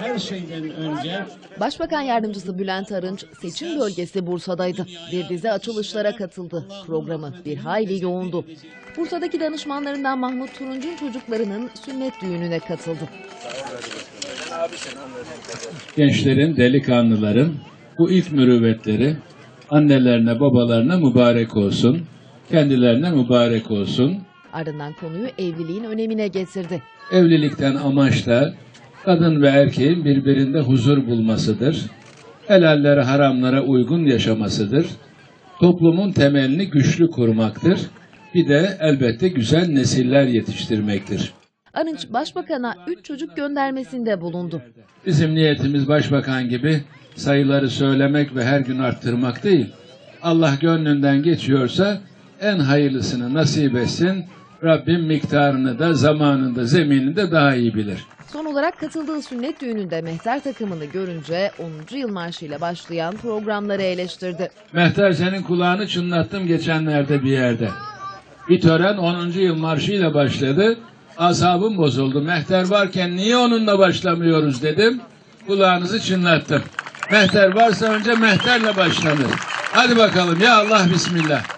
her şeyden önce Başbakan Yardımcısı Bülent Arınç seçim bölgesi Bursa'daydı. Bir dizi açılışlara katıldı. Programı bir hayli yoğundu. Bursa'daki danışmanlarından Mahmut Turunç'un çocuklarının sünnet düğününe katıldı. gençlerin, delikanlıların bu ilk mürüvvetleri annelerine, babalarına mübarek olsun. Kendilerine mübarek olsun. Ardından konuyu evliliğin önemine getirdi. Evlilikten amaç da kadın ve erkeğin birbirinde huzur bulmasıdır. Helallere, haramlara uygun yaşamasıdır. Toplumun temelini güçlü kurmaktır. Bir de elbette güzel nesiller yetiştirmektir. Arınç başbakana 3 çocuk göndermesinde bulundu. Bizim niyetimiz başbakan gibi sayıları söylemek ve her gün arttırmak değil. Allah gönlünden geçiyorsa en hayırlısını nasip etsin. Rabbim miktarını da zamanında zeminini de daha iyi bilir. Son olarak katıldığı sünnet düğününde mehter takımını görünce 10. yıl marşıyla başlayan programları eleştirdi. Mehter senin kulağını çınlattım geçenlerde bir yerde. Bir tören 10. yıl marşıyla başladı. Asabım bozuldu. Mehter varken niye onunla başlamıyoruz dedim. Kulağınızı çınlattım. Mehter varsa önce mehterle başlanır. Hadi bakalım ya Allah bismillah.